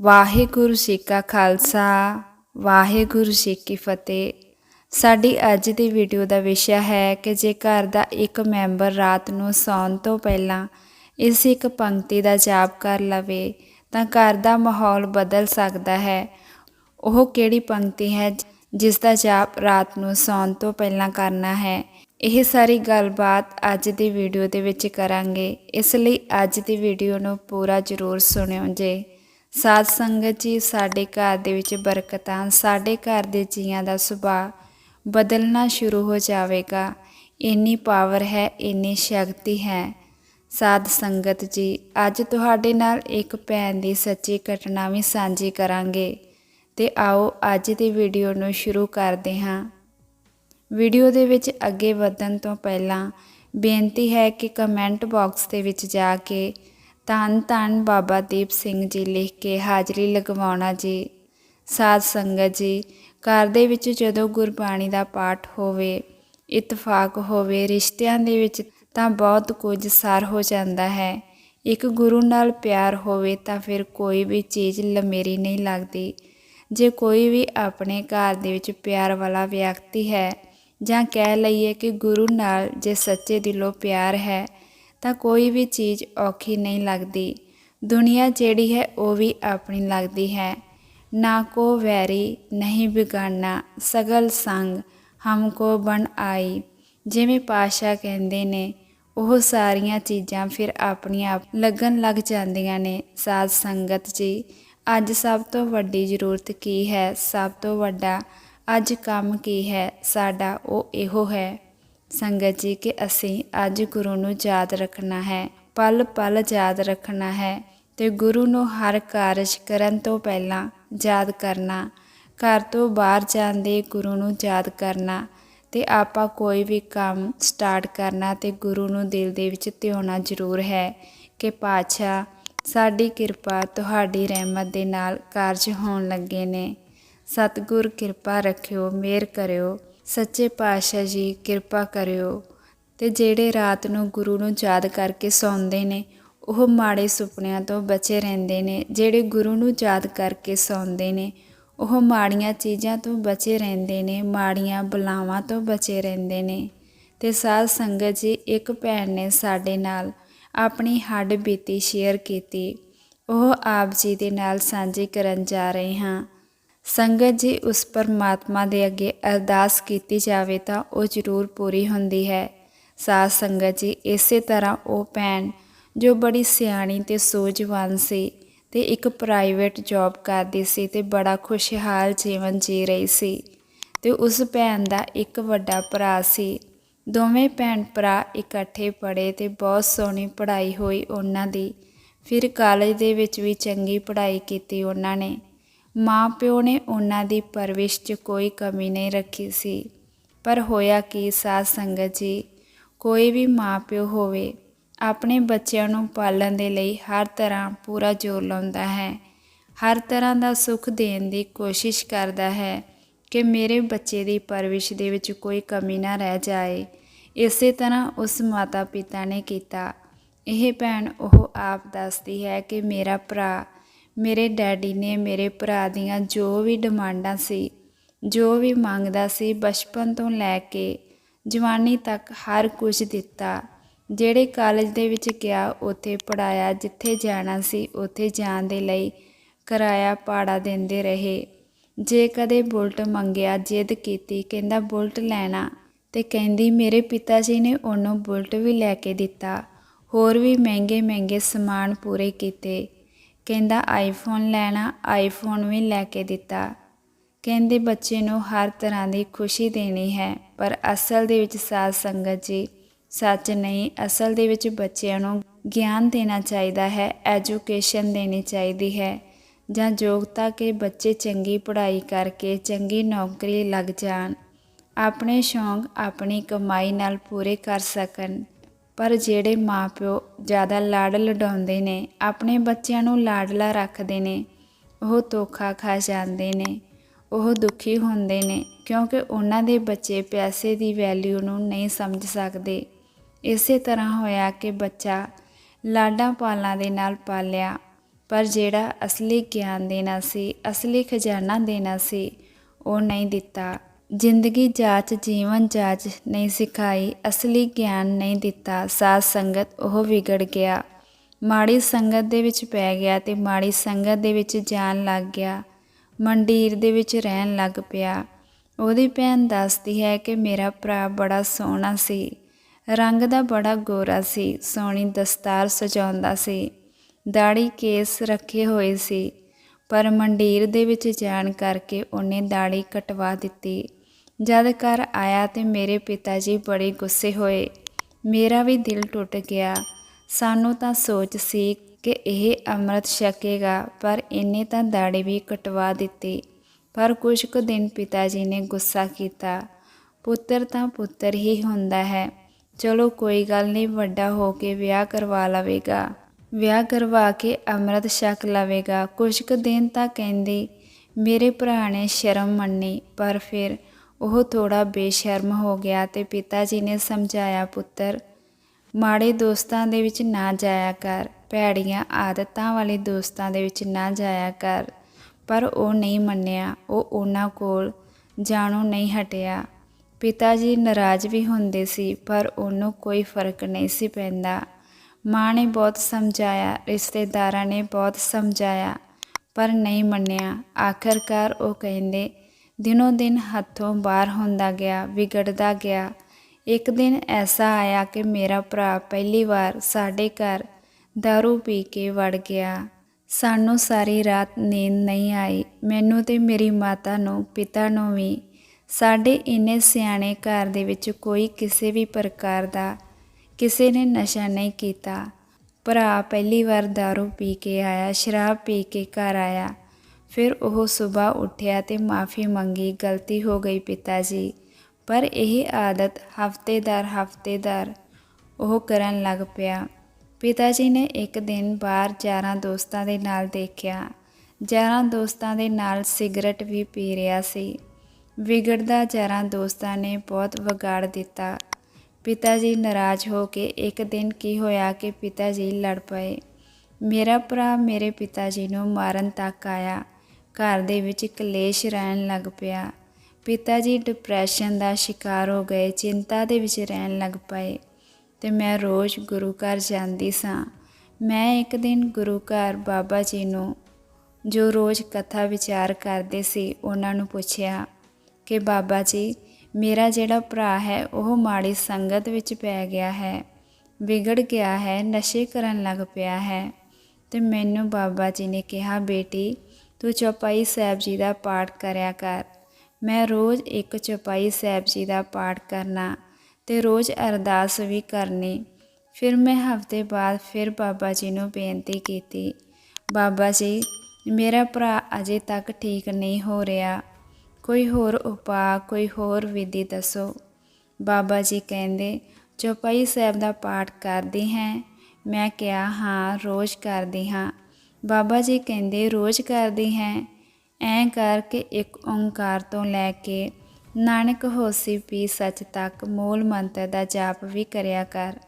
ਵਾਹਿਗੁਰੂ ਜੀ ਕਾ ਖਾਲਸਾ, ਵਾਹਿਗੁਰੂ ਜੀ ਕੀ ਫਤਿਹ। ਸਾਡੀ ਅੱਜ ਦੀ ਵੀਡੀਓ ਦਾ ਵਿਸ਼ਾ ਹੈ ਕਿ ਜੇ ਘਰ ਦਾ ਇੱਕ ਮੈਂਬਰ ਰਾਤ ਨੂੰ ਸੌਣ ਤੋਂ ਪਹਿਲਾਂ ਇਸ ਇੱਕ ਪੰਕਤੀ ਦਾ ਜਾਪ ਕਰ ਲਵੇ, ਤਾਂ ਘਰ ਦਾ ਮਾਹੌਲ ਬਦਲ ਸਕਦਾ ਹੈ। ਉਹ ਕਿਹੜੀ ਪੰਕਤੀ ਹੈ ਜਿਸ ਦਾ ਜਾਪ ਰਾਤ ਨੂੰ ਸੌਣ ਤੋਂ ਪਹਿਲਾਂ ਕਰਨਾ ਹੈ? ਇਹ ਸਾਰੀ ਗੱਲਬਾਤ ਅੱਜ ਦੀ ਵੀਡੀਓ ਦੇ ਵਿੱਚ ਕਰਾਂਗੇ। ਇਸ ਲਈ ਅੱਜ ਦੀ ਵੀਡੀਓ ਨੂੰ ਪੂਰਾ ਜ਼ਰੂਰ ਸੁਣਿਓ ਜੇ। ਸਾਧ ਸੰਗਤ ਜੀ, ਸਾਡੇ ਘਰ ਦੇ ਵਿੱਚ ਬਰਕਤਾਂ, ਸਾਡੇ ਘਰ ਦੇ ਜੀਆਂ ਦਾ ਸੁਭਾਅ ਬਦਲਣਾ ਸ਼ੁਰੂ ਹੋ ਜਾਵੇਗਾ। ਇੰਨੀ ਪਾਵਰ ਹੈ, ਇੰਨੀ ਸ਼ਕਤੀ ਹੈ। ਸਾਧ ਸੰਗਤ ਜੀ, ਅੱਜ ਤੁਹਾਡੇ ਨਾਲ ਇੱਕ ਭੈਣ ਦੀ ਸੱਚੀ ਘਟਨਾ ਵੀ ਸਾਂਝੀ ਕਰਾਂਗੇ। ਤੇ ਆਓ ਅੱਜ ਦੀ ਵੀਡੀਓ ਨੂੰ ਸ਼ੁਰੂ ਕਰਦੇ ਹਾਂ। ਵੀਡੀਓ ਦੇ ਵਿੱਚ ਅੱਗੇ ਵਧਣ ਤੋਂ ਪਹਿਲਾਂ ਬੇਨਤੀ ਹੈ ਕਿ ਕਮੈਂਟ ਬਾਕਸ ਦੇ ਵਿੱਚ ਜਾ ਕੇ ਧੰਨ ਧੰਨ ਬਾਬਾ ਦੀਪ ਸਿੰਘ ਜੀ ਲਿਖ ਕੇ ਹਾਜ਼ਰੀ ਲਗਵਾਉਣਾ ਜੀ। ਸਾਧ ਸੰਗਤ ਜੀ, ਘਰ ਦੇ ਵਿੱਚ ਜਦੋਂ ਗੁਰਬਾਣੀ ਦਾ ਪਾਠ ਹੋਵੇ, ਇਤਫਾਕ ਹੋਵੇ, ਰਿਸ਼ਤਿਆਂ ਦੇ ਵਿੱਚ ਤਾਂ ਬਹੁਤ ਕੁਝ ਸਾਰ ਹੋ ਜਾਂਦਾ ਹੈ। ਇੱਕ ਗੁਰੂ ਨਾਲ ਪਿਆਰ ਹੋਵੇ ਤਾਂ ਫਿਰ ਕੋਈ ਵੀ ਚੀਜ਼ ਲਮੇਰੀ ਨਹੀਂ ਲੱਗਦੀ। ਜੇ ਕੋਈ ਵੀ ਆਪਣੇ ਘਰ ਦੇ ਵਿੱਚ ਪਿਆਰ ਵਾਲਾ ਵਿਅਕਤੀ ਹੈ ਜਾਂ ਕਹਿ ਲਈਏ ਕਿ ਗੁਰੂ ਨਾਲ ਜੇ ਸੱਚੇ ਦਿਲੋਂ ਪਿਆਰ ਹੈ ਤਾਂ ਕੋਈ ਵੀ ਚੀਜ਼ ਔਖੀ ਨਹੀਂ ਲੱਗਦੀ। ਦੁਨੀਆ ਜਿਹੜੀ ਹੈ, ਉਹ ਵੀ ਆਪਣੀ ਲੱਗਦੀ ਹੈ। ਨਾ ਕੋ ਵੈਰੀ, ਨਹੀਂ ਬਿਗਾਨਾ ਸਗਲ ਸੰਗ ਹਮਕੋ ਬਣ ਆਈ। ਜਿਵੇਂ ਪਾਸ਼ਾ ਕਹਿੰਦੇ ਨੇ, ਉਹ ਸਾਰੀਆਂ ਚੀਜ਼ਾਂ ਫਿਰ ਆਪਣੀਆਂ ਆਪ ਲੱਗਣ ਲੱਗ ਜਾਂਦੀਆਂ ਨੇ। ਸਾਧ ਸੰਗਤ ਜੀ, ਅੱਜ ਸਭ ਤੋਂ ਵੱਡੀ ਜ਼ਰੂਰਤ ਕੀ ਹੈ? ਸਭ ਤੋਂ ਵੱਡਾ ਅੱਜ ਕੰਮ ਕੀ ਹੈ? ਸਾਡਾ ਉਹ ਇਹੋ ਹੈ। ਸੰਗਤ ਜੀ, ਕਿ ਅਸੀਂ ਅੱਜ ਗੁਰੂ ਨੂੰ ਯਾਦ ਰੱਖਣਾ ਹੈ, ਪਲ ਪਲ ਯਾਦ ਰੱਖਣਾ ਹੈ ਤੇ ਗੁਰੂ ਨੂੰ ਹਰ ਕਾਰਜ ਕਰਨ ਤੋਂ ਪਹਿਲਾਂ ਯਾਦ ਕਰਨਾ, ਘਰ ਤੋਂ ਬਾਹਰ ਜਾਂਦੇ ਗੁਰੂ ਨੂੰ ਯਾਦ ਕਰਨਾ ਤੇ ਆਪਾਂ ਕੋਈ ਵੀ ਕੰਮ ਸਟਾਰਟ ਕਰਨਾ ਤੇ ਗੁਰੂ ਨੂੰ ਦਿਲ ਦੇ ਵਿੱਚ ਧਿਆਉਣਾ ਜ਼ਰੂਰ ਹੈ ਕਿ ਪਾਤਸ਼ਾਹ ਸਾਡੀ ਕਿਰਪਾ ਤੁਹਾਡੀ ਰਹਿਮਤ ਦੇ ਨਾਲ ਕਾਰਜ ਹੋਣ ਲੱਗੇ ਨੇ। ਸਤਿਗੁਰ ਕਿਰਪਾ ਰੱਖਿਓ, ਮਿਹਰ ਕਰਿਓ। ਸੱਚੇ ਪਾਤਸ਼ਾਹ ਜੀ, ਕਿਰਪਾ ਕਰਿਓ। ਤੇ ਜਿਹੜੇ ਰਾਤ ਨੂੰ ਗੁਰੂ ਨੂੰ ਯਾਦ ਕਰਕੇ ਸੌਂਦੇ ਨੇ, ਉਹ ਮਾੜੇ ਸੁਪਨਿਆਂ ਤੋਂ ਬਚੇ ਰਹਿੰਦੇ ਨੇ। ਜਿਹੜੇ ਗੁਰੂ ਨੂੰ ਯਾਦ ਕਰਕੇ ਸੌਂਦੇ ਨੇ, ਉਹ ਮਾੜੀਆਂ ਚੀਜ਼ਾਂ ਤੋਂ ਬਚੇ ਰਹਿੰਦੇ ਨੇ, ਮਾੜੀਆਂ ਬਲਾਵਾਂ ਤੋਂ ਬਚੇ ਰਹਿੰਦੇ ਨੇ। ਤੇ ਸਾਧ ਸੰਗਤ ਜੀ, ਇੱਕ ਭੈਣ ਨੇ ਸਾਡੇ ਨਾਲ ਆਪਣੀ ਹੱਡ ਬੀਤੀ ਸ਼ੇਅਰ ਕੀਤੀ। ਉਹ ਆਪ ਜੀ ਦੇ ਨਾਲ ਸਾਂਝੀ ਕਰਨ ਜਾ ਰਹੇ ਹਾਂ। ਸੰਗਤ ਜੀ ਉਸ ਪਰਮਾਤਮਾ ਦੇ ਅੱਗੇ ਅਰਦਾਸ ਕੀਤੀ ਜਾਵੇ ਤਾਂ ਉਹ ਜ਼ਰੂਰ ਪੂਰੀ ਹੁੰਦੀ ਹੈ। ਸਾਧ ਸੰਗਤ ਜੀ, ਇਸੇ ਤਰ੍ਹਾਂ ਉਹ ਭੈਣ ਜੋ ਬੜੀ ਸਿਆਣੀ ਤੇ ਸੂਝਵਾਨ ਸੀ ਤੇ ਇੱਕ ਪ੍ਰਾਈਵੇਟ ਜੌਬ ਕਰਦੀ ਸੀ ਤੇ ਬੜਾ ਖੁਸ਼ਹਾਲ ਜੀਵਨ ਜੀ ਰਹੀ ਸੀ ਤੇ ਉਸ ਭੈਣ ਦਾ ਇੱਕ ਵੱਡਾ ਭਰਾ ਸੀ। ਦੋਵੇਂ ਭੈਣ ਭਰਾ ਇਕੱਠੇ ਪੜ੍ਹੇ ਤੇ ਬਹੁਤ ਸੋਹਣੀ ਪੜ੍ਹਾਈ ਹੋਈ ਉਹਨਾਂ ਦੀ। ਫਿਰ ਕਾਲਜ ਦੇ ਵਿੱਚ ਵੀ ਚੰਗੀ ਪੜ੍ਹਾਈ ਕੀਤੀ ਉਹਨਾਂ ਨੇ। ਮਾਂ ਪਿਓ ਨੇ ਉਹਨਾਂ ਦੀ ਪਰਵਿਸ਼ 'ਚ ਕੋਈ ਕਮੀ ਨਹੀਂ ਰੱਖੀ ਸੀ। ਪਰ ਹੋਇਆ ਕੀ ਸਾਧ ਸੰਗਤ ਜੀ? ਕੋਈ ਵੀ ਮਾਂ ਪਿਓ ਹੋਵੇ, ਆਪਣੇ ਬੱਚਿਆਂ ਨੂੰ ਪਾਲਣ ਦੇ ਲਈ ਹਰ ਤਰ੍ਹਾਂ ਪੂਰਾ ਜ਼ੋਰ ਲਾਉਂਦਾ ਹੈ। ਹਰ ਤਰ੍ਹਾਂ ਦਾ ਸੁੱਖ ਦੇਣ ਦੀ ਕੋਸ਼ਿਸ਼ ਕਰਦਾ ਹੈ ਕਿ ਮੇਰੇ ਬੱਚੇ ਦੀ ਪਰਵਿਸ਼ ਦੇ ਵਿੱਚ ਕੋਈ ਕਮੀ ਨਾ ਰਹਿ ਜਾਏ। ਇਸੇ ਤਰ੍ਹਾਂ ਉਸ ਮਾਤਾ ਪਿਤਾ ਨੇ ਕੀਤਾ। ਇਹ ਭੈਣ ਉਹ ਆਪ ਦੱਸਦੀ ਹੈ ਕਿ ਮੇਰਾ ਭਰਾ ਮੇਰੇ ਡੈਡੀ ਨੇ ਮੇਰੇ ਭਰਾ ਦੀਆਂ ਜੋ ਵੀ ਡਿਮਾਂਡਾਂ ਸੀ, ਜੋ ਵੀ ਮੰਗਦਾ ਸੀ ਬਚਪਨ ਤੋਂ ਲੈ ਕੇ ਜਵਾਨੀ ਤੱਕ ਹਰ ਕੁਝ ਦਿੱਤਾ। ਜਿਹੜੇ ਕਾਲਜ ਦੇ ਵਿੱਚ ਗਿਆ, ਉੱਥੇ ਪੜਾਇਆ ਜਿੱਥੇ ਜਾਣਾ ਸੀ, ਉੱਥੇ ਜਾਣ ਦੇ ਲਈ ਕਿਰਾਇਆ ਪਾੜਾ ਦਿੰਦੇ ਰਹੇ। ਜੇ ਕਦੇ ਬੁਲਟ ਮੰਗਿਆ, ਜਿੱਦ ਕੀਤੀ, ਕਹਿੰਦਾ ਬੁਲਟ ਲੈਣਾ ਤੇ ਕਹਿੰਦੀ ਮੇਰੇ ਪਿਤਾ ਜੀ ਨੇ ਉਹਨੂੰ ਬੁਲਟ ਵੀ ਲੈ ਕੇ ਦਿੱਤਾ। ਹੋਰ ਵੀ ਮਹਿੰਗੇ ਮਹਿੰਗੇ ਸਮਾਨ ਪੂਰੇ ਕੀਤੇ। ਕਹਿੰਦਾ ਆਈਫੋਨ ਲੈਣਾ ਆਈਫੋਨ ਵੀ ਲੈ ਕੇ ਦਿੱਤਾ। ਕਹਿੰਦੇ, ਬੱਚੇ ਨੂੰ ਹਰ ਤਰ੍ਹਾਂ ਦੀ ਖੁਸ਼ੀ ਦੇਣੀ ਹੈ, ਪਰ ਅਸਲ ਦੇ ਵਿੱਚ ਸਾਧ ਸੰਗਤ ਜੀ, ਸੱਚ ਨਹੀਂ, ਅਸਲ ਦੇ ਵਿੱਚ ਬੱਚਿਆਂ ਨੂੰ ਗਿਆਨ ਦੇਣਾ ਚਾਹੀਦਾ ਹੈ ਐਜੂਕੇਸ਼ਨ ਦੇਣੀ ਚਾਹੀਦੀ ਹੈ, ਜਾਂ ਯੋਗਤਾ ਕੇ ਬੱਚੇ ਚੰਗੀ ਪੜ੍ਹਾਈ ਕਰਕੇ ਚੰਗੀ ਨੌਕਰੀ ਲੱਗ ਜਾਣ। ਆਪਣੇ ਸ਼ੌਂਕ, ਆਪਣੀ ਕਮਾਈ ਨਾਲ ਪੂਰੇ ਕਰ ਸਕਣ। ਪਰ ਜਿਹੜੇ ਮਾਪਿਓ ਜ਼ਿਆਦਾ ਲਾਡ ਲਡਾਉਂਦੇ ਨੇ, ਆਪਣੇ ਬੱਚਿਆਂ ਨੂੰ ਲਾਡਲਾ ਰੱਖਦੇ ਨੇ, ਉਹ ਧੋਖਾ ਖਾ ਜਾਂਦੇ ਨੇ, ਉਹ ਦੁਖੀ ਹੁੰਦੇ ਨੇ, ਕਿਉਂਕਿ ਉਹਨਾਂ ਦੇ ਬੱਚੇ ਪੈਸੇ ਦੀ ਵੈਲਿਊ ਨੂੰ ਨਹੀਂ ਸਮਝ ਸਕਦੇ। ਇਸੇ ਤਰ੍ਹਾਂ ਹੋਇਆ ਕਿ ਬੱਚਾ ਲਾਡਾਂ ਪਾਲਾਂ ਦੇ ਨਾਲ ਪਾਲਿਆ, ਪਰ ਜਿਹੜਾ ਅਸਲੀ ਗਿਆਨ ਦੇਣਾ ਸੀ, ਅਸਲੀ ਖਜ਼ਾਨਾ ਦੇਣਾ ਸੀ, ਉਹ ਨਹੀਂ ਦਿੱਤਾ। ਜ਼ਿੰਦਗੀ ਜਾਚ, ਜੀਵਨ ਜਾਚ ਨਹੀਂ ਸਿਖਾਈ, ਅਸਲੀ ਗਿਆਨ ਨਹੀਂ ਦਿੱਤਾ। ਸਾਧ ਸੰਗਤ ਉਹ ਵਿਗੜ ਗਿਆ। ਮਾੜੀ ਸੰਗਤ ਦੇ ਵਿੱਚ ਪੈ ਗਿਆ ਤੇ ਮਾੜੀ ਸੰਗਤ ਦੇ ਵਿੱਚ ਜਾਣ ਲੱਗ ਗਿਆ। ਮੰਡੀਰ ਦੇ ਵਿੱਚ ਰਹਿਣ ਲੱਗ ਪਿਆ। ਉਹਦੀ ਭੈਣ ਦੱਸਦੀ ਹੈ ਕਿ ਮੇਰਾ ਭਰਾ ਬੜਾ ਸੋਹਣਾ ਸੀ। ਰੰਗ ਦਾ ਬੜਾ ਗੋਰਾ ਸੀ, ਸੋਹਣੀ ਦਸਤਾਰ ਸਜਾਉਂਦਾ ਸੀ। ਦਾੜੀ ਕੇਸ ਰੱਖੇ ਹੋਏ ਸੀ, ਪਰ ਮੰਡੀਰ ਦੇ ਵਿੱਚ ਜਾਣ ਕਰਕੇ ਉਹਨੇ ਦਾੜੀ ਕਟਵਾ ਦਿੱਤੀ। ਜਦ ਘਰ ਆਇਆ ਤੇ ਮੇਰੇ ਪਿਤਾ ਜੀ ਬੜੇ ਗੁੱਸੇ ਹੋਏ। ਮੇਰਾ ਵੀ ਦਿਲ ਟੁੱਟ ਗਿਆ। ਸਾਨੂੰ ਤਾਂ ਸੋਚ ਸੀ ਕਿ ਇਹ ਅੰਮ੍ਰਿਤ ਛਕੇਗਾ, ਪਰ ਇਹਨੇ ਤਾਂ ਦਾੜੀ ਵੀ ਕਟਵਾ ਦਿੱਤੀ। ਪਰ ਕੁਝ ਕੁ ਦਿਨ ਪਿਤਾ ਜੀ ਨੇ ਗੁੱਸਾ ਕੀਤਾ। ਪੁੱਤਰ ਤਾਂ ਪੁੱਤਰ ਹੀ ਹੁੰਦਾ ਹੈ। ਚਲੋ ਕੋਈ ਗੱਲ ਨਹੀਂ, ਵੱਡਾ ਹੋ ਕੇ ਵਿਆਹ ਕਰਵਾ ਲਵੇਗਾ। ਵਿਆਹ ਕਰਵਾ ਕੇ ਅੰਮ੍ਰਿਤ ਛਕ ਲਵੇਗਾ। ਕੁਝ ਕੁ ਦਿਨ ਤਾਂ ਕਹਿੰਦੀ, ਮੇਰੇ ਭਰਾ ਨੇ ਸ਼ਰਮ ਮੰਨੀ, ਪਰ ਫਿਰ ਉਹ ਥੋੜਾ ਬੇਸ਼ਰਮ ਹੋ ਗਿਆ ਤੇ ਪਿਤਾ ਜੀ ਨੇ ਸਮਝਾਇਆ, ਪੁੱਤਰ, ਮਾੜੇ ਦੋਸਤਾਂ ਦੇ ਵਿੱਚ ਨਾ ਜਾਇਆ ਕਰ। ਭੈੜੀਆਂ ਆਦਤਾਂ ਵਾਲੇ ਦੋਸਤਾਂ ਦੇ ਵਿੱਚ ਨਾ ਜਾਇਆ ਕਰ। ਪਰ ਉਹ ਨਹੀਂ ਮੰਨਿਆ। ਉਹ ਉਹਨਾਂ ਕੋਲ ਜਾਣੋਂ ਨਹੀਂ ਹਟਿਆ। ਪਿਤਾ ਜੀ ਨਾਰਾਜ਼ ਵੀ ਹੁੰਦੇ ਸੀ, ਪਰ ਉਹਨੂੰ ਕੋਈ ਫ਼ਰਕ ਨਹੀਂ ਸੀ ਪੈਂਦਾ। ਮਾਂ ਨੇ ਬਹੁਤ ਸਮਝਾਇਆ, ਰਿਸ਼ਤੇਦਾਰਾਂ ਨੇ ਬਹੁਤ ਸਮਝਾਇਆ, ਪਰ ਨਹੀਂ ਮੰਨਿਆ। ਆਖਰਕਾਰ ਉਹ ਕਹਿੰਦੇ ਦਿਨੋਂ ਦਿਨ ਹੱਥੋਂ ਬਾਹਰ ਹੁੰਦਾ ਗਿਆ ਵਿਗੜਦਾ ਗਿਆ ਇੱਕ ਦਿਨ ਐਸਾ ਆਇਆ ਕਿ ਮੇਰਾ ਭਰਾ ਪਹਿਲੀ ਵਾਰ ਸਾਡੇ ਘਰ दारू ਪੀ ਕੇ ਵੜ ਗਿਆ ਸਾਨੂੰ ਸਾਰੀ ਰਾਤ ਨੀਂਦ ਨਹੀਂ ਆਈ ਮੈਨੂੰ ਤੇ ਮੇਰੀ ਮਾਤਾ ਨੂੰ ਪਿਤਾ ਨੂੰ ਵੀ ਸਾਡੇ ਇੰਨੇ ਸਿਆਣੇ ਘਰ ਦੇ ਵਿੱਚ ਕੋਈ ਕਿਸੇ ਵੀ ਪ੍ਰਕਾਰ ਦਾ ਕਿਸੇ ਨੇ ਨਸ਼ਾ ਨਹੀਂ ਕੀਤਾ ਭਰਾ ਪਹਿਲੀ ਵਾਰ दारू ਪੀ ਕੇ ਆਇਆ ਸ਼ਰਾਬ ਪੀ ਕੇ ਘਰ ਆਇਆ ਫਿਰ ਉਹ ਸਵੇਰ ਉੱਠਿਆ ਤੇ ਮਾਫੀ ਮੰਗੀ, ਗਲਤੀ ਹੋ ਗਈ ਪਿਤਾ ਜੀ ਪਰ ਇਹ ਆਦਤ ਹਫਤੇਦਾਰ ਹਫਤੇਦਾਰ ਉਹ ਕਰਨ ਲੱਗ ਪਿਆ। ਪਿਤਾ ਜੀ ਨੇ ਇੱਕ ਦਿਨ ਬਾਹਰ ਯਾਰਾਂ ਦੋਸਤਾਂ ਦੇ ਨਾਲ ਦੇਖਿਆ। ਯਾਰਾਂ ਦੋਸਤਾਂ ਦੇ ਨਾਲ ਸਿਗਰਟ ਵੀ ਪੀ ਰਿਹਾ ਸੀ। ਵਿਗੜਦਾ ਯਾਰਾਂ ਦੋਸਤਾਂ ਨੇ ਬਹੁਤ ਵਿਗਾੜ ਦਿੱਤਾ। ਪਿਤਾ ਜੀ ਨਾਰਾਜ਼ ਹੋ ਕੇ ਇੱਕ ਦਿਨ ਕੀ ਹੋਇਆ ਕਿ ਪਿਤਾ ਜੀ ਲੜ ਪਏ। ਮੇਰਾ ਭਰਾ ਮੇਰੇ ਪਿਤਾ ਜੀ ਨੂੰ ਮਾਰਨ ਤੱਕ ਆਇਆ। ਘਰ ਦੇ ਵਿੱਚ ਕਲੇਸ਼ ਰਹਿਣ ਲੱਗ ਪਿਆ। ਪਿਤਾ ਜੀ ਡਿਪਰੈਸ਼ਨ ਦਾ ਸ਼ਿਕਾਰ ਹੋ ਗਏ, ਚਿੰਤਾ ਦੇ ਵਿੱਚ ਰਹਿਣ ਲੱਗ ਪਏ ਤੇ ਮੈਂ ਰੋਜ਼ ਗੁਰੂ ਘਰ ਜਾਂਦੀ ਸਾਂ। ਮੈਂ ਇੱਕ ਦਿਨ ਗੁਰੂ ਘਰ ਬਾਬਾ ਜੀ ਨੂੰ, ਜੋ ਰੋਜ਼ ਕਥਾ ਵਿਚਾਰ ਕਰਦੇ ਸੀ, ਉਹਨਾਂ ਨੂੰ ਪੁੱਛਿਆ ਕਿ ਬਾਬਾ ਜੀ, ਮੇਰਾ ਜਿਹੜਾ ਭਰਾ ਹੈ, ਉਹ ਮਾੜੀ ਸੰਗਤ ਵਿੱਚ ਪੈ ਗਿਆ ਹੈ, ਵਿਗੜ ਗਿਆ ਹੈ, ਨਸ਼ੇ ਕਰਨ ਲੱਗ ਪਿਆ ਹੈ ਤੇ ਮੈਨੂੰ ਬਾਬਾ ਜੀ ਨੇ ਕਿਹਾ, ਬੇਟੀ ਤੂੰ ਚੌਪਾਈ ਸਾਹਿਬ ਜੀ ਦਾ ਪਾਠ ਕਰਿਆ ਕਰ। ਮੈਂ ਰੋਜ਼ ਇੱਕ ਚੌਪਾਈ ਸਾਹਿਬ ਜੀ ਦਾ ਪਾਠ ਕਰਨਾ ਤੇ ਰੋਜ਼ ਅਰਦਾਸ ਵੀ ਕਰਨੀ। ਫਿਰ ਮੈਂ ਹਫ਼ਤੇ ਬਾਅਦ ਫਿਰ ਬਾਬਾ ਜੀ ਨੂੰ ਬੇਨਤੀ ਕੀਤੀ, ਬਾਬਾ ਜੀ, ਮੇਰਾ ਭਰਾ ਅਜੇ ਤੱਕ ਠੀਕ ਨਹੀਂ ਹੋ ਰਿਹਾ। ਕੋਈ ਹੋਰ ਉਪਾਅ, ਕੋਈ ਹੋਰ ਵਿਧੀ ਦੱਸੋ। ਬਾਬਾ ਜੀ ਕਹਿੰਦੇ, ਚੌਪਾਈ ਸਾਹਿਬ ਦਾ ਪਾਠ ਕਰਦੀ ਹੈ? ਮੈਂ ਕਿਹਾ, ਹਾਂ, ਰੋਜ਼ ਕਰਦੀ ਹਾਂ। ਬਾਬਾ ਜੀ ਕਹਿੰਦੇ, ਰੋਜ਼ ਕਰਦੀ ਹੈ। ਐਂ ਕਰਕੇ ਇੱਕ ਓੰਕਾਰ ਤੋਂ ਲੈ ਕੇ ਨਾਨਕ ਹੋਸੀ ਪੀ ਸੱਚ ਤੱਕ ਮੂਲ ਮੰਤਰ ਦਾ ਜਾਪ ਵੀ ਕਰਿਆ ਕਰ।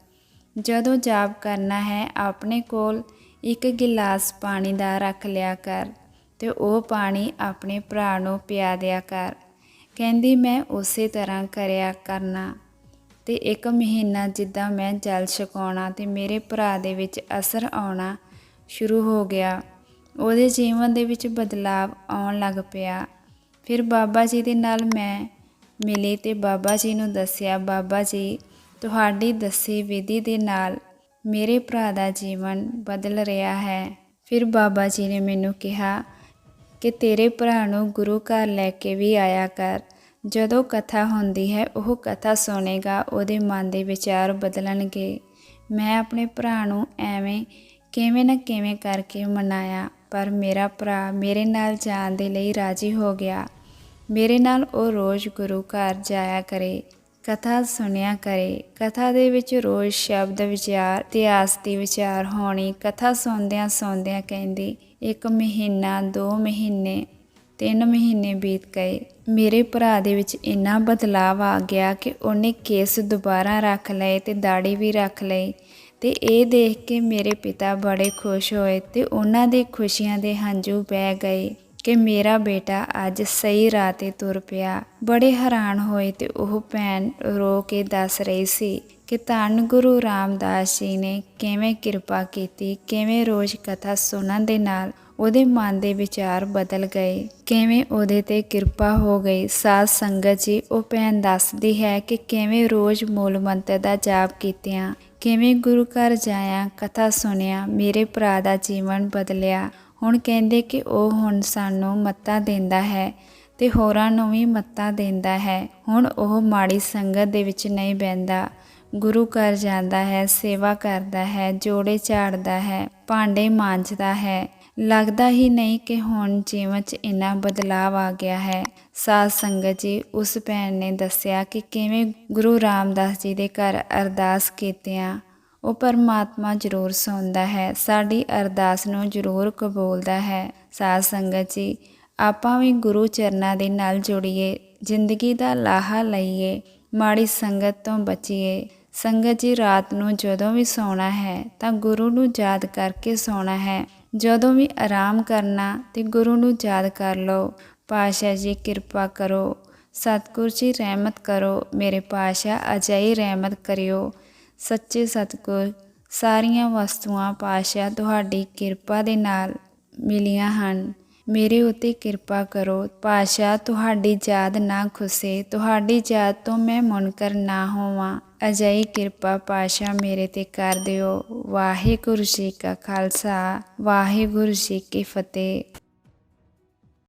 ਜਦੋਂ ਜਾਪ ਕਰਨਾ ਹੈ, ਆਪਣੇ ਕੋਲ ਇੱਕ ਗਿਲਾਸ ਪਾਣੀ ਦਾ ਰੱਖ ਲਿਆ ਕਰ ਤੇ ਉਹ ਪਾਣੀ ਆਪਣੇ ਭਰਾ ਨੂੰ ਪਿਆ ਦਿਆ ਕਰ। ਕਹਿੰਦੀ, ਮੈਂ ਉਸੇ ਤਰ੍ਹਾਂ ਕਰਿਆ ਕਰਨਾ। ਤੇ ਇੱਕ ਮਹੀਨਾ ਜਿੱਦਾਂ ਮੈਂ ਜਲ ਛਕਾਉਣਾ ਤੇ ਮੇਰੇ ਭਰਾ ਦੇ ਵਿੱਚ ਅਸਰ ਆਉਣਾ ਸ਼ੁਰੂ ਹੋ ਗਿਆ। ਉਹਦੇ ਜੀਵਨ ਦੇ ਵਿੱਚ ਬਦਲਾਵ ਆਉਣ ਲੱਗ ਪਿਆ। ਫਿਰ ਬਾਬਾ ਜੀ ਦੇ ਨਾਲ ਮੈਂ ਮਿਲੀ ਤੇ ਬਾਬਾ ਜੀ ਨੂੰ ਦੱਸਿਆ, ਬਾਬਾ ਜੀ, ਤੁਹਾਡੀ ਦੱਸੀ ਵਿਧੀ ਦੇ ਨਾਲ ਮੇਰੇ ਭਰਾ ਦਾ ਜੀਵਨ ਬਦਲ ਰਿਹਾ ਹੈ। ਫਿਰ ਬਾਬਾ ਜੀ ਨੇ ਮੈਨੂੰ ਕਿਹਾ ਕਿ ਤੇਰੇ ਭਰਾ ਨੂੰ ਗੁਰੂ ਘਰ ਲੈ ਕੇ ਵੀ ਆਇਆ ਕਰ। ਜਦੋਂ ਕਥਾ ਹੁੰਦੀ ਹੈ, ਉਹ ਕਥਾ ਸੁਣੇਗਾ, ਉਹਦੇ ਮਨ ਦੇ ਵਿਚਾਰ ਬਦਲਣਗੇ। ਮੈਂ ਆਪਣੇ ਭਰਾ ਨੂੰ ਐਵੇਂ ਕਿਵੇਂ ਨਾ ਕਿਵੇਂ ਕਰਕੇ ਮਨਾਇਆ, ਪਰ ਮੇਰਾ ਭਰਾ ਮੇਰੇ ਨਾਲ ਜਾਣ ਦੇ ਲਈ ਰਾਜੀ ਹੋ ਗਿਆ। ਮੇਰੇ ਨਾਲ ਉਹ ਰੋਜ਼ ਗੁਰੂ ਘਰ ਜਾਇਆ ਕਰੇ, ਕਥਾ ਸੁਣਿਆ ਕਰੇ। ਕਥਾ ਦੇ ਵਿੱਚ ਰੋਜ਼ ਸ਼ਬਦ ਵਿਚਾਰ ਇਤਿਹਾਸ ਦੀ ਵਿਚਾਰ ਹੋਣੀ, ਕਥਾ ਸੁਣਦਿਆਂ ਸੁਣਦਿਆਂ ਕਹਿੰਦੀ, ਇੱਕ ਮਹੀਨਾ, ਦੋ ਮਹੀਨੇ, ਤਿੰਨ ਮਹੀਨੇ ਬੀਤ ਗਏ। ਮੇਰੇ ਭਰਾ ਦੇ ਵਿੱਚ ਇੰਨਾ ਬਦਲਾਵ ਆ ਗਿਆ ਕਿ ਉਹਨੇ ਕੇਸ ਦੁਬਾਰਾ ਰੱਖ ਲਏ ਤੇ ਦਾੜੀ ਵੀ ਰੱਖ ਲਈ ਤੇ ਇਹ ਦੇਖ ਕੇ ਮੇਰੇ ਪਿਤਾ ਬੜੇ ਖੁਸ਼ ਹੋਏ ਤੇ ਉਹਨਾਂ ਦੇ ਖੁਸ਼ੀਆਂ ਦੇ ਹੰਝੂ ਬਹਿ ਗਏ ਕਿ ਮੇਰਾ ਬੇਟਾ ਅੱਜ ਸਹੀ ਰਾਹ ਤੇ ਤੁਰ ਪਿਆ। ਬੜੇ ਹੈਰਾਨ ਹੋਏ ਤੇ ਉਹ ਭੈਣ ਰੋ ਕੇ ਦੱਸ ਰਹੀ ਸੀ ਕਿ ਧੰਨ ਗੁਰੂ ਰਾਮਦਾਸ ਜੀ ਨੇ ਕਿਵੇਂ ਕਿਰਪਾ ਕੀਤੀ, ਕਿਵੇਂ ਰੋਜ਼ ਕਥਾ ਸੁਣਨ ਦੇ ਨਾਲ ਉਹਦੇ ਮਨ ਦੇ ਵਿਚਾਰ ਬਦਲ ਗਏ। ਕਿਵੇਂ ਉਹਦੇ ਤੇ ਕਿਰਪਾ ਹੋ ਗਈ? ਸਾਧ ਸੰਗਤ ਜੀ, ਉਹ ਭੈਣ ਦੱਸਦੀ ਹੈ ਕਿ ਕਿਵੇਂ ਰੋਜ਼ ਮੂਲ ਮੰਤਰ ਦਾ ਜਾਪ ਕੀਤਿਆਂ, ਕਿਵੇਂ ਗੁਰੂ ਘਰ ਜਾਇਆ, ਕਥਾ ਸੁਣਿਆ, ਮੇਰੇ ਭਰਾ ਦਾ ਜੀਵਨ ਬਦਲਿਆ। ਹੁਣ ਕਹਿੰਦੇ ਕਿ ਉਹ ਹੁਣ ਸਾਨੂੰ ਮੱਤਾਂ ਦਿੰਦਾ ਹੈ ਤੇ ਹੋਰਾਂ ਨੂੰ ਵੀ ਮੱਤਾਂ ਦਿੰਦਾ ਹੈ। ਹੁਣ ਉਹ ਮਾੜੀ ਸੰਗਤ ਦੇ ਵਿੱਚ ਨਹੀਂ ਬਹਿੰਦਾ। ਗੁਰੂ ਘਰ ਜਾਂਦਾ ਹੈ, ਸੇਵਾ ਕਰਦਾ ਹੈ, ਜੋੜੇ ਝਾੜਦਾ ਹੈ, ਭਾਂਡੇ ਮਾਂਜਦਾ ਹੈ। ਲੱਗਦਾ ਹੀ ਨਹੀਂ ਕਿ ਹੁਣ ਜੀਵਨ 'ਚ ਇੰਨਾ ਬਦਲਾਅ ਆ ਗਿਆ ਹੈ। ਸਾਧ ਸੰਗਤ ਜੀ, ਉਸ ਭੈਣ ਨੇ ਦੱਸਿਆ ਕਿ ਕਿਵੇਂ ਗੁਰੂ ਰਾਮਦਾਸ ਜੀ ਦੇ ਘਰ ਅਰਦਾਸ ਕੀਤਿਆਂ, ਉਹ ਪਰਮਾਤਮਾ ਜ਼ਰੂਰ ਸੁਣਦਾ ਹੈ, ਸਾਡੀ ਅਰਦਾਸ ਨੂੰ ਜ਼ਰੂਰ ਕਬੂਲਦਾ ਹੈ। ਸਾਧ ਸੰਗਤ ਜੀ, ਆਪਾਂ ਵੀ ਗੁਰੂ ਚਰਨਾਂ ਦੇ ਨਾਲ ਜੁੜੀਏ, ਜ਼ਿੰਦਗੀ ਦਾ ਲਾਹਾ ਲਈਏ, ਮਾੜੀ ਸੰਗਤ ਤੋਂ ਬਚੀਏ। ਸੰਗਤ ਜੀ, ਰਾਤ ਨੂੰ ਜਦੋਂ ਵੀ ਸੌਣਾ ਹੈ, ਤਾਂ ਗੁਰੂ ਨੂੰ ਯਾਦ ਕਰਕੇ ਸੌਣਾ ਹੈ। ਜਦੋਂ ਵੀ ਆਰਾਮ ਕਰਨਾ ਤੇ ਗੁਰੂ ਨੂੰ ਯਾਦ ਕਰ ਲਓ। ਪਾਸ਼ਾ ਜੀ, ਕਿਰਪਾ ਕਰੋ। ਸਤਿਗੁਰ ਜੀ, ਰਹਿਮਤ ਕਰੋ। ਮੇਰੇ ਪਾਸ਼ਾ ਅਜਿਹੀ ਰਹਿਮਤ ਕਰਿਓ। ਸੱਚੇ ਸਤਿਗੁਰ, ਸਾਰੀਆਂ ਵਸਤੂਆਂ ਪਾਸ਼ਾ ਤੁਹਾਡੀ ਕਿਰਪਾ ਦੇ ਨਾਲ ਮਿਲੀਆਂ ਹਨ। ਮੇਰੇ ਉਤੇ ਕਿਰਪਾ ਕਰੋ। ਪਾਸ਼ਾ ਤੁਹਾਡੀ ਯਾਦ ਨਾ ਖੁਸੇ ਤੁਹਾਡੀ ਯਾਦ ਤੋਂ ਮੈਂ ਮੁਨਕਰ ਨਾ ਹੋਵਾਂ। ਅਜਿਹੀ ਕਿਰਪਾ ਪਾਸ਼ਾ ਮੇਰੇ ਤੇ ਕਰ ਦਿਓ। ਵਾਹਿਗੁਰੂ ਜੀ ਕਾ ਖਾਲਸਾ, ਵਾਹਿਗੁਰੂ ਜੀ ਕੀ ਫਤਿਹ।